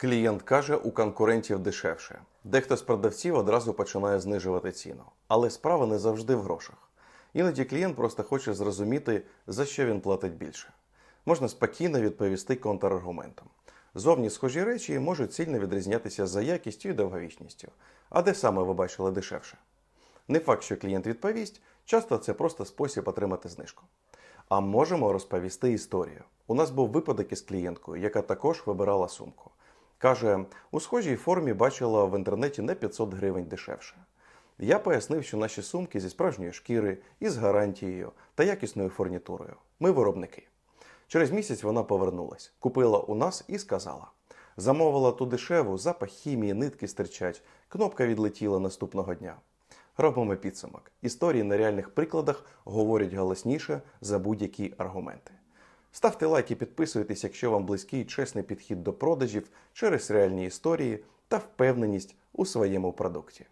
Клієнт каже, у конкурентів дешевше. Дехто з продавців одразу починає знижувати ціну. Але справа не завжди в грошах. Іноді клієнт просто хоче зрозуміти, за що він платить більше. Можна спокійно відповісти контраргументом. Зовні схожі речі можуть сильно відрізнятися за якістю і довговічністю. А де саме ви бачили дешевше? Не факт, що клієнт відповість, часто це просто спосіб отримати знижку. А можемо розповісти історію. У нас був випадок із клієнткою, яка також вибирала сумку. Каже, у схожій формі бачила в інтернеті на 500 гривень дешевше. Я пояснив, що наші сумки зі справжньої шкіри, із гарантією та якісною фурнітурою. Ми виробники. Через місяць вона повернулась, купила у нас і сказала: замовила ту дешеву, запах хімії, нитки стирчать, кнопка відлетіла наступного дня. Робимо підсумок. Історії на реальних прикладах говорять голосніше за будь-які аргументи. Ставте лайк і підписуйтесь, якщо вам близький чесний підхід до продажів через реальні історії та впевненість у своєму продукті.